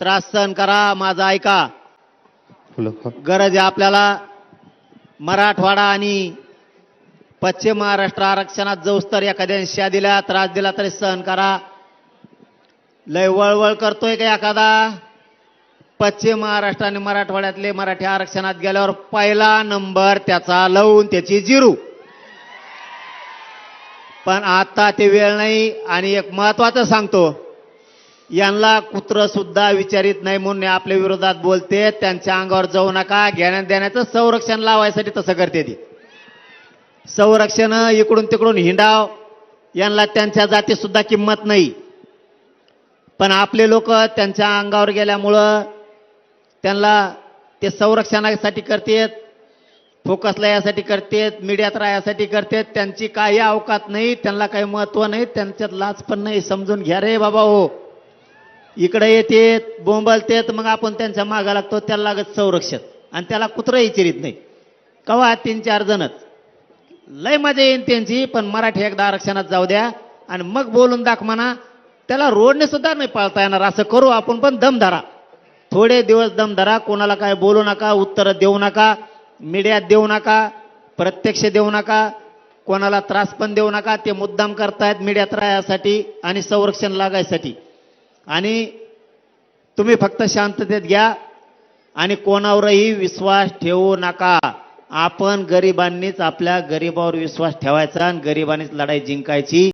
त्रास सहन करा माझा ऐका. गरज आहे आपल्याला. मराठवाडा आणि पश्चिम महाराष्ट्र आरक्षणात जाऊस तर एखाद्या शा दिला त्रास दिला तरी सहन करा. लय वळवळ करतोय का एखादा? पश्चिम महाराष्ट्र आणि मराठवाड्यातले मराठी आरक्षणात गेल्यावर पहिला नंबर त्याचा लावून त्याची जिरू. पण आता ते वेळ नाही आणि एक महत्वाचं सांगतो. यांना कुत्र सुद्धा विचारित नाही म्हणून आपल्या विरोधात बोलते. त्यांच्या अंगावर जाऊ नका. घेण्या देण्याचं संरक्षण लावायसाठी तसं करते ती. संरक्षण इकडून तिकडून हिंडाव. यांना त्यांच्या जाती सुद्धा किंमत नाही. पण आपले लोक त्यांच्या अंगावर गेल्यामुळं त्यांना ते संरक्षणासाठी करतेत फोकसला यासाठी करतेत मीडियात राहण्यासाठी करतेत. त्यांची काही अवकात नाही त्यांना काही महत्त्व नाही त्यांच्यात लाच पण नाही. समजून घ्या रे बाबा हो. इकडे येतेत बोंबलतेत मग आपण त्यांच्या मागा लागतो त्याला लागत संरक्षण. आणि त्याला कुत्रं विचारित नाही. कवा? तीन चार जणच. लय मजा येईन त्यांची पण मराठी एकदा आरक्षणात जाऊ द्या. आणि मग बोलून दाख म्हणा त्याला रोडने सुद्धा नाही पाळता येणार. असं करू आपण पण दम धरा. थोडे दिवस दम धरा. कोणाला काय बोलू नका उत्तरं देऊ नका मीडियात देऊ नका प्रत्यक्ष देऊ नका कोणाला त्रास पण देऊ नका. ते मुद्दाम करतायत मीडियात राहण्यासाठी आणि संरक्षण लागायसाठी. आणि तुम्ही फक्त शांततेत घ्या आणि कोणावरही विश्वास ठेवू नका. आपण गरिबांनीच आपल्या गरिबावर विश्वास ठेवायचा आणि गरिबांनीच लढाई जिंकायची.